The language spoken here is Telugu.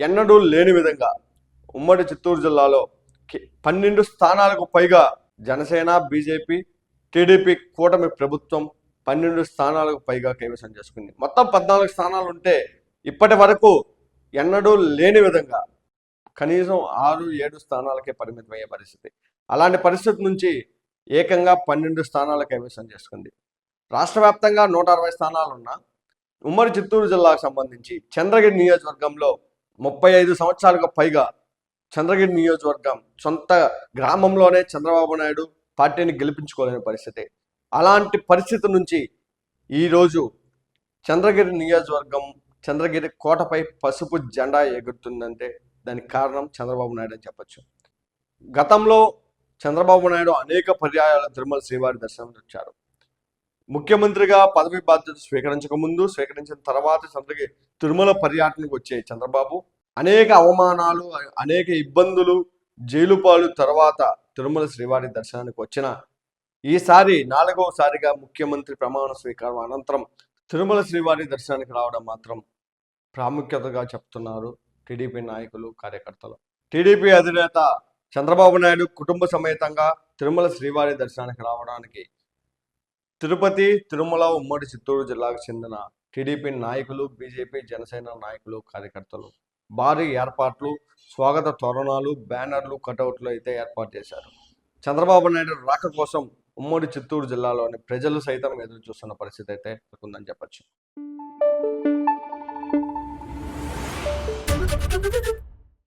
ఎన్నడూ లేని విధంగా ఉమ్మడి చిత్తూరు జిల్లాలో పన్నెండు స్థానాలకు పైగా జనసేన బీజేపీ టీడీపీ కూటమి ప్రభుత్వం పన్నెండు స్థానాలకు పైగా కైవసం చేసుకుంది. మొత్తం పద్నాలుగు స్థానాలు ఉంటే ఇప్పటి వరకు ఎన్నడూ లేని విధంగా కనీసం ఆరు ఏడు స్థానాలకే పరిమితమయ్యే పరిస్థితి. అలాంటి పరిస్థితి నుంచి ఏకంగా పన్నెండు స్థానాలు కైవసం చేసుకుంది. రాష్ట్ర వ్యాప్తంగా నూట అరవై స్థానాలు ఉన్న ఉమ్మడి చిత్తూరు జిల్లాకు సంబంధించి చంద్రగిరి నియోజకవర్గంలో ముప్పై ఐదు సంవత్సరాలకు పైగా చంద్రగిరి నియోజకవర్గం సొంత గ్రామంలోనే చంద్రబాబు నాయుడు పార్టీని గెలిపించుకోలేని పరిస్థితి. అలాంటి పరిస్థితి నుంచి ఈరోజు చంద్రగిరి నియోజకవర్గం చంద్రగిరి కోటపై పసుపు జెండా ఎగురుతుందంటే దానికి కారణం చంద్రబాబు నాయుడు అని చెప్పొచ్చు. గతంలో చంద్రబాబు నాయుడు అనేక పర్యాయాలు తిరుమల శ్రీవారి దర్శనం వచ్చారు. ముఖ్యమంత్రిగా పదవి బాధ్యత స్వీకరించక ముందు స్వీకరించిన తర్వాత చంద్రకి తిరుమల పర్యటనకు వచ్చే చంద్రబాబు. అనేక అవమానాలు అనేక ఇబ్బందులు జైలు పాలు తర్వాత తిరుమల శ్రీవారి దర్శనానికి వచ్చిన ఈసారి నాలుగవసారిగా ముఖ్యమంత్రి ప్రమాణ స్వీకారం అనంతరం తిరుమల శ్రీవారి దర్శనానికి రావడం మాత్రం ప్రాముఖ్యతగా చెప్తున్నారు టీడీపీ నాయకులు కార్యకర్తలు. టీడీపీ అధినేత చంద్రబాబు నాయుడు కుటుంబ సమేతంగా తిరుమల శ్రీవారి దర్శనానికి రావడానికి తిరుపతి తిరుమల ఉమ్మడి చిత్తూరు జిల్లాకు చెందిన టీడీపీ నాయకులు బీజేపీ జనసేన నాయకులు కార్యకర్తలు. భారీ ఏర్పాట్లు స్వాగత తోరణాలు బ్యానర్లు కటౌట్లు అయితే ఏర్పాటు చేశారు. చంద్రబాబు నాయుడు రాక కోసం ఉమ్మడి చిత్తూరు జిల్లాలోని ప్రజలు సైతం ఎదురు చూస్తున్న పరిస్థితి అయితే ఉందని చెప్పచ్చు.